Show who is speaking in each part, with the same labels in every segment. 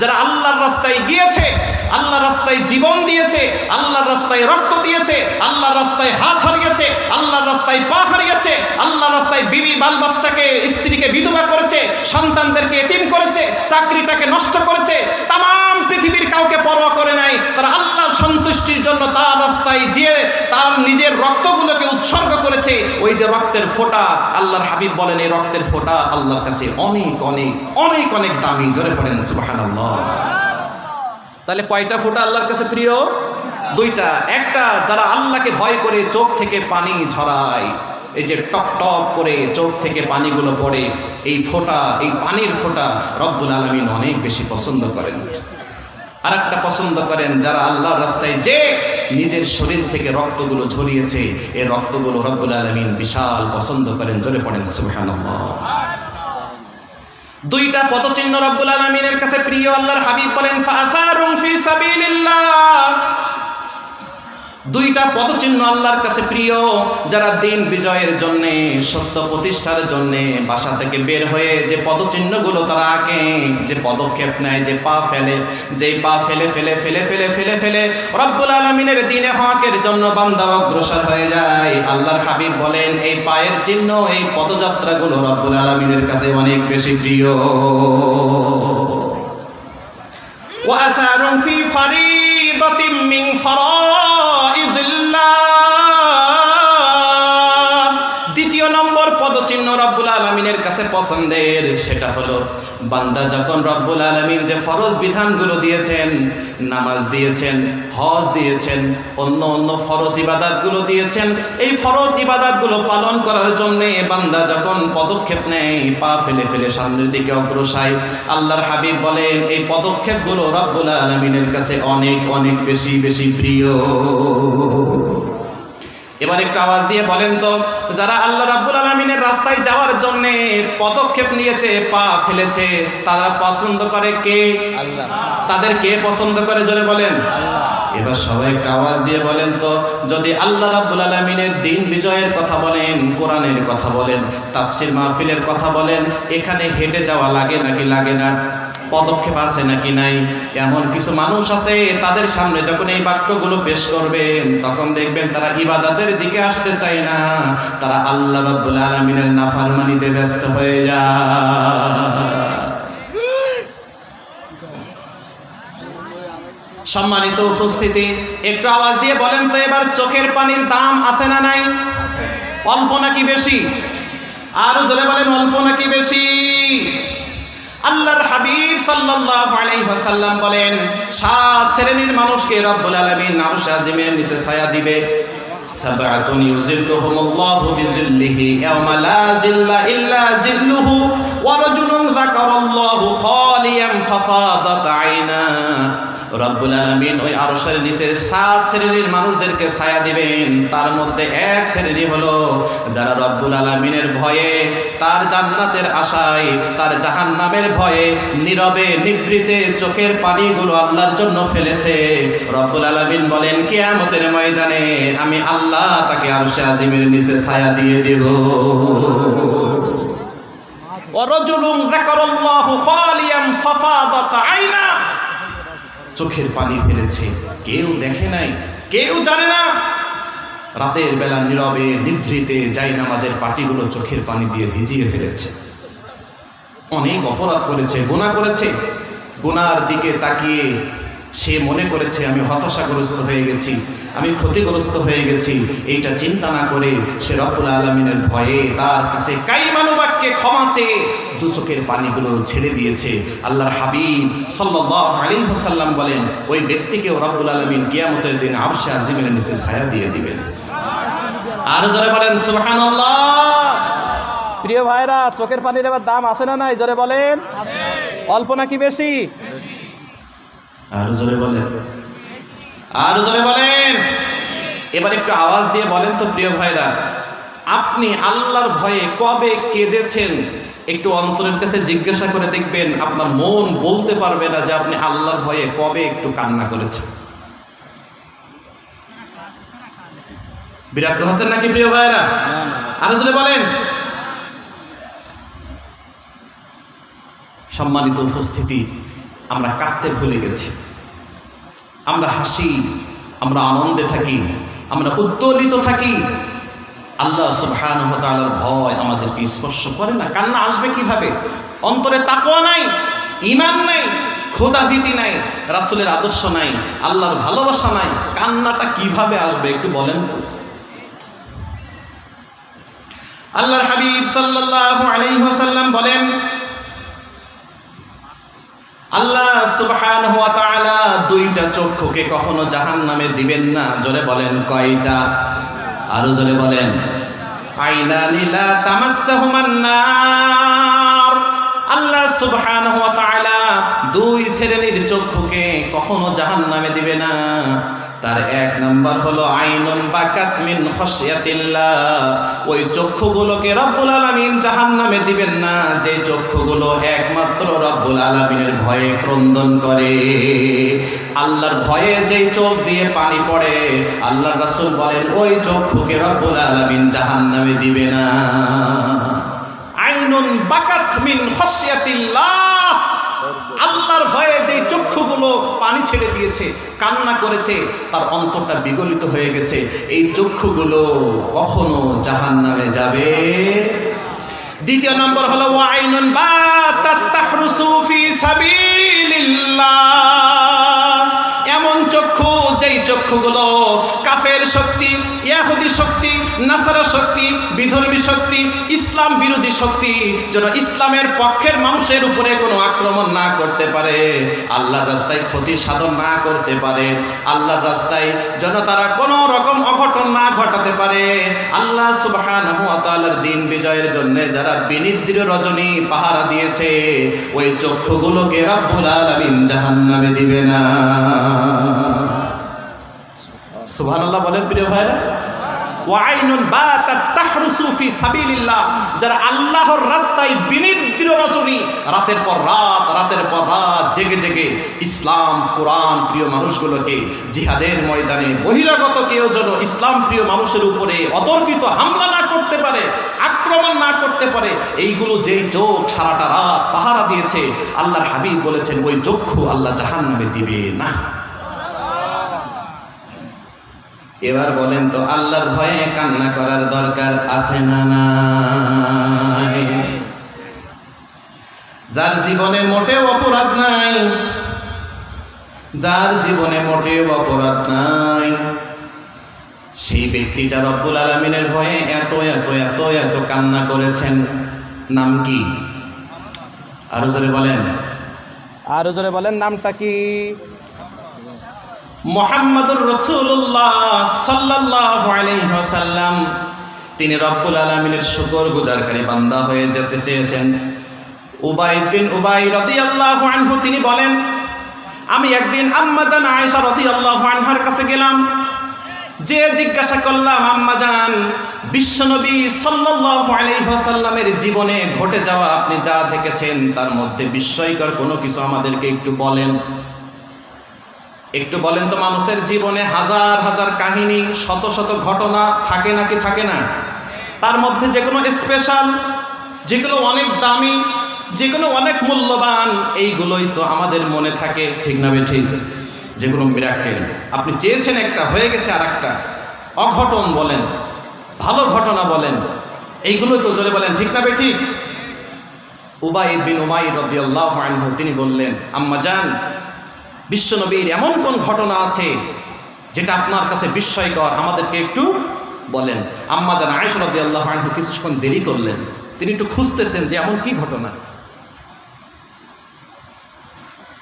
Speaker 1: যারা আল্লাহর রাস্তায় গিয়েছে, আল্লাহর রাস্তায় জীবন দিয়েছে, আল্লাহর রাস্তায় রক্ত দিয়েছে, আল্লাহর রাস্তায় হাত হারিয়েছে, আল্লাহর রাস্তায় পা হারিয়েছে, আল্লাহর রাস্তায় বিবি বাল বাচ্চাকে স্ত্রীকে বিধবা করেছে, সন্তানদেরকে এতিম করেছে, চাকরিটাকে নষ্ট করেছে তাম পৃথিবীর কাউকে পরোয়া করে নাই তারা আল্লাহর সন্তুষ্টির জন্য তার রাস্তায় গিয়ে তার নিজের রক্তগুলোকে উৎসর্গ করেছে, ওই যে রক্তের ফোঁটা, আল্লাহর হাবিব বলেন, এই রক্তের ফোঁটা আল্লাহর কাছে অনেক অনেক অনেক অনেক দামি। জোরে পড়েন, সুবহানাল্লাহ। তাহলে কয়টা ফোঁটা আল্লাহর কাছে প্রিয়? দুইটা। একটা, যারা আল্লাহকে ভয় করে চোখ থেকে পানি ঝরায়, এই যে টপ টপ করে চোখ থেকে পানিগুলো পড়ে, এই ফোঁটা, এই পানির ফোঁটা রব্বুল আলমিন অনেক বেশি পছন্দ করেন। আর একটা পছন্দ করেন যারা আল্লাহর রাস্তায় যে নিজের শরীর থেকে রক্তগুলো ঝরিয়েছে, এই রক্তগুলো রব্বুল আলমিন বিশাল পছন্দ করেন। জোরে পড়েন, সুবহানাল্লাহ। দুইটা পদচিহ্ন রব্বুল আলমিনের কাছে প্রিয়, আল্লাহর হাবিব বলেন ফাসারুম ফি সাবিলিল্লাহ। দুইটা পদচিহ্ন আল্লাহর কাছে প্রিয় যারা দিন বিজয়ের জন্য সত্য প্রতিষ্ঠার জন্য বাসা থেকে বের হয়ে যে পদচিহ্নগুলো তারা আঁকে যে পদক্ষেপ নেয় যে পা ফেলে যে পা ফেলে ফেলে ফেলে ফেলে ফেলে ফেলে রব্বুল আলমিনের দিনে হকের জন্য বান্দা অগ্রসর হয়ে যায় আল্লাহর হাবিব বলেন এই পায়ের চিহ্ন এই পদযাত্রাগুলো রব্বুল আলমিনের কাছে অনেক বেশি প্রিয় وأثار في فريضة من فرائض পছন্দের, সেটা হলো বান্দা যখন রব্বুল আলমিন যে ফরজ বিধানগুলো দিয়েছেন, নামাজ দিয়েছেন, হজ দিয়েছেন, অন্য অন্য ফরজ ইবাদাতগুলো দিয়েছেন, এই ফরজ ইবাদাতগুলো পালন করার জন্য বান্দা যখন পদক্ষেপ নেয়, পা ফেলে ফেলে সামনের দিকে অগ্রসায় আল্লাহর হাবিব বলেন, এই পদক্ষেপগুলো রব্বুল আলমিনের কাছে অনেক অনেক বেশি বেশি প্রিয়। এবার একটু আওয়াজ দিয়ে বলেন তো যারা আল্লাহ রাব্বুল আলমিনের রাস্তায় যাওয়ার জন্য পদক্ষেপ নিয়েছে পা ফেলেছে তারা পছন্দ করে কে?
Speaker 2: আল্লাহ।
Speaker 1: তাদের কে পছন্দ করে জোরে বলেন? এবার সবাই একটা আওয়াজ দিয়ে বলেন তো যদি আল্লাহ রাব্বুল আলমিনের দিন বিজয়ের কথা বলেন কোরআনের কথা বলেন তাফসির মাহফিলের কথা বলেন এখানে হেঁটে যাওয়া লাগে নাকি লাগে না? পদক্ষেপ আছে নাকি নাই? এমন কিছু মানুষ আছে, তাদের সামনে যখন এই বাক্যগুলো পেশ করবেন, তখন দেখবেন তারা ইবাদাতের দিকে আসতে চায় না। তারা আল্লাহ রব্বুল আলমিনের নাফারমানিতে ব্যস্ত হয়ে যায়। সম্মানিত উপস্থিতি, একটু আওয়াজ দিয়ে বলেন তো এবার চোখের পানির দাম আছে না নাই? অল্প নাকি বেশি? আরও জোরে বলেন, অল্প নাকি বেশি? আল্লাহর হাবিব সাল্লাল্লাহু আলাইহি ওয়াসাল্লাম বলেন, সাত শ্রেণির মানুষকে রব্বুল আলামিন আরশ আজিমের নিচে ছায়া দিবে। সাবআতুন ইউজিল্লুহুমুল্লাহু বিযিল্লিহি ইয়াওমা লা জিল্লা ইল্লা জিল্লুহু ওয়া রাজুলুন যাকারাল্লাহু খালিয়ান ফাফাদাত আইনা। রব্বুল আলামিন ওই আরশের নিচে সাত শ্রেণির মানুষদেরকে ছায়া দিবেন। তার মধ্যে এক শ্রেণি হলো যারা রব্বুল আলামিনের ভয়ে তার জান্নাতের আশায়, তার জাহান্নামের ভয়ে নীরবে নিবৃতে চোখের পানিগুলো আল্লাহর জন্য ফেলেছে। রব্বুল আলামিন বলেন, কিয়ামতের ময়দানে আমি আল্লাহ তাকে আরশে আজিমের নিচে ছায়া দিয়ে দেব। ওয়ারাজুলুন যাকারাল্লাহু খালিয়ান ফাফাদাত আইনা। চোখের পানি ফেলেছে। কেউ দেখে নাই, কেউ জানে না। রাতের বেলা নীরবে নিভৃতে যাই নামাজের পাটিগুলো চোখের পানি দিয়ে ভিজিয়ে ফেলেছে। অনেক অপরাধ করেছে গোনা করেছে। গোনার দিকে তাকিয়ে সে মনে করেছে আমি হতাশাগ্রস্ত হয়ে গেছি আমি ক্ষতিগ্রস্ত হয়ে গেছি। এইটা চিন্তা না করে সে রব্বুল আলমিনের ভয়ে তার কাছে কাইমানুবাক্যে ক্ষমা চেয়ে দু চোখের পানিগুলো ছেড়ে দিয়েছে। আল্লাহর হাবিব সাল্লাল্লাহু আলাইহি ওয়াসাল্লাম বলেন ওই ব্যক্তিকেও রব্বুল আলমিন কিয়ামতের দিন আরশে আজিমের নিচে ছায়া দিয়ে দিবেন। আর জোরে বলেন সুবহানাল্লাহ। প্রিয় ভাইরা চোখের পানির এবার দাম আছে না নাই? জোরে বলেন। অল্প নাকি বেশি। আরও জোরে বলেন। আরও জোরে বলেন। এবার একটু আওয়াজ দিয়ে বলেন তো, প্রিয় ভাইরা। আপনি আল্লাহর ভয়ে কবে কেঁদেছেন? একটু অন্তরের কাছে জিজ্ঞাসা করে দেখবেন, আপনার মন বলতে পারবে না যে আপনি আল্লাহর ভয়ে কবে একটু কান্না করেছেন। বিরাট হোসেন নাকি, প্রিয় ভাইরা? আরও জোরে বলেন। সম্মানিত উপস্থিতি আমরা কাঁদতে ভুলে গেছি। আমরা হাসি, আমরা আনন্দে থাকি, আমরা উদ্দোলিত থাকি। আল্লাহ সুবহানাহু ওয়া ভয় আমাদেরকে স্পর্শ করে না। কান্না আসবে কীভাবে? অন্তরে তাকওয়া নাই ইমান নাই খোদাভীতি নাই, রাসুলের আদর্শ নাই, আল্লাহর ভালোবাসা নাই। কান্নাটা কীভাবে আসবে একটু বলেন তো? আল্লাহর হাবিব সাল্লাল্লাহু আলাইহি ওয়াসাল্লাম বলেন আল্লাহ সুবহান হুয়া তাআলা দুইটা চক্ষুকে কখনো জাহান্নামে দিবেন না। জোরে বলেন কয়টা? আরও জোরে বলেন। আইনানি লা তামাসসাহুমান নার। আল্লাহ সুবহান হুয়া তাআলা দুই শ্রেণির চক্ষুকে কখনো জাহান্নামে দিবে না। তার এক নাম্বার হলো আইনুন বাকাত মিন খশিয়াতিল্লাহ। ওই চক্ষুগুলোকে রব্বুল আলামিন জাহান্নামে দিবেন না, যে চক্ষুগুলো একমাত্র রব্বুল আলামিনের ভয়ে ক্রন্দন করে। আল্লাহর ভয়ে যেই চোখ দিয়ে পানি পড়ে, আল্লাহর রাসূল বলেন, ওই চক্ষুকে রব্বুল আলামিন জাহান্নামে দিবে না। আইনুন বাকাত মিন খশিয়াতিল্লাহ। আল্লাহর ভয়ে যে চক্ষুগুলো পানি ছেড়ে দিয়েছে, কান্না করেছে, তার অন্তরটা বিগলিত হয়ে গেছে। এই চক্ষুগুলো কখনো জাহান নামে যাবে? দ্বিতীয় নম্বর হলো, ওয়াইনুন বা তাহরুসু ফি সাবিলিল্লাহ। চক্ষুগুলো কাফের শক্তি, ইয়াহুদি শক্তি, নাসারা শক্তি, বিধর্মী শক্তি, ইসলাম বিরোধী শক্তি, যেন ইসলামের পক্ষের মানুষের উপরে কোনো আক্রমণ না করতে পারে। আল্লাহর রাস্তায় ক্ষতি সাধন না করতে পারে। আল্লাহর রাস্তায় যেন তারা কোনো রকম অঘটন না ঘটাতে পারে। আল্লাহ সুবহানাহু ওয়া তাআলার দিন বিজয়ের জন্য যারা বিনিদ্র রজনী পাহারা দিয়েছে, ওই চক্ষুগুলোকে রব্বুল আলামিন জাহান্নামে দিবে না। সুবহানাল্লাহ বলেন প্রিয় ভাইরা ওয়াইনুন বাতাত তাহরুসু ফি সাবিলিল্লাহ। যারা আল্লাহর রাস্তায় বিনিদ্র রচনী রাতের পর রাত, রাতের পর রাত জেগে জেগে ইসলাম, কোরআন প্রিয় মানুষগুলোকে জিহাদের ময়দানে বহিরাগত কেউ যেন ইসলাম প্রিয় মানুষের উপরে অতর্কিত হামলা না করতে পারে, আক্রমণ না করতে পারে, এইগুলো যেই চোখ সারাটা রাত পাহারা দিয়েছে, আল্লাহর হাবিব বলেছেন, ওই চক্ষু আল্লাহ জাহান্নামে দিবে না। এবার বলেন তো, আল্লাহর ভয়ে কান্না করার দরকার আছে না নাই? যার জীবনে মোটেও অপরাধ নাই, যার জীবনে মোটেও অপরাধ নাই, সেই ব্যক্তিটা রব্বুল আলমিনের ভয়ে এত এত এত এত কান্না করেছেন। নাম কি? আরও জোরে বলেন। আরও জোরে বলেন, নামটা কি? মোহাম্মদুর রসুল্লাহ সাল্লাহ আলহ্লাম তিনি রব্বুল আলমিনের শুকর গুজারকারী বান্দা হয়ে যেতে চেয়েছেন। উবাইদ বিন উবাই রদি আল্লাহ তিনি বলেন, আমি একদিন আম্মাজান আয়েশা রদি আল্লাহ আনহার কাছে গেলাম। যে জিজ্ঞাসা করলাম আম্মাজান বিশ্বনবী ওয়াসাল্লামের জীবনে ঘটে যাওয়া আপনি যা দেখেছেন, তার মধ্যে বিস্ময়কর কোনো কিছু আমাদেরকে একটু বলেন। একটু বলেন তো মানুষের জীবনে হাজার হাজার কাহিনী, শত শত ঘটনা থাকে নাকি থাকে না? তার মধ্যে যে কোনো স্পেশাল যেগুলো অনেক দামি যেগুলো অনেক মূল্যবান, এইগুলোই তো আমাদের মনে থাকে, ঠিক না ঠিক? যেগুলো মিরাক্কেল আপনি চেয়েছেন একটা, হয়ে গেছে আর একটা অঘটন বলেন, ভালো ঘটনা বলেন, এইগুলো তো জোরে বলেন, ঠিক না ঠিক? উবাইদ বিন উমাই রদিয়াল্লাহ তিনি বললেন, আম্মা যান বিশ্বনবীর এমন কোন ঘটনা আছে যেটা আপনার কাছে বিস্ময়কর? আমাদেরকে একটু বলেন। আম্মা জান আয়সরদি আল্লাহ আনহু কিছুক্ষণ দেরি করলেন। তিনি একটু খুঁজতেছেন যে এমন কি ঘটনা।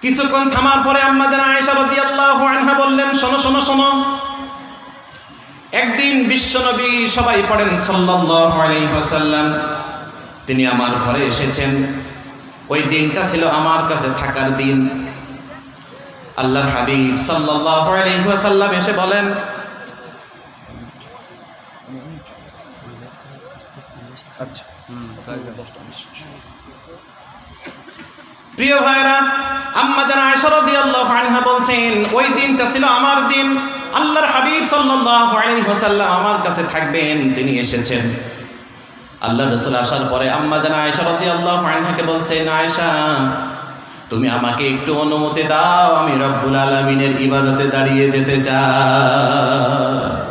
Speaker 1: কিছুক্ষণ থামার পরে আম্মা জান আয়সরদি আল্লাহ আনহা বললেন, শোনো শোনো শোনো। একদিন বিশ্বনবী সবাই পড়েন ওয়াসাল্লাম। তিনি আমার ঘরে এসেছেন। ওই দিনটা ছিল আমার কাছে থাকার দিন। আল্লাহর হাবিব ওয়াসাল্লাম এসে বলেন আচ্ছা প্রিয় ভাইরা আম্মা জান আয়েশা রাদিয়াল্লাহু আনহা বলছেন, ওই দিনটা ছিল আমার দিন, আল্লাহর হাবিব সাল্লাল্লাহু আলাইহি ওয়াসাল্লাম আমার কাছে থাকবেন, তিনি এসেছেন। আল্লাহ রসুল আসার পরে আম্মা জানা আয়সা রদি আল্লাহ আনহাকে বলছেন আয়সা তুমি আমাকে একটু অনুমতি দাও আমি রব্বুল আলমিনের ইবাদতে দাঁড়িয়ে যেতে চাই।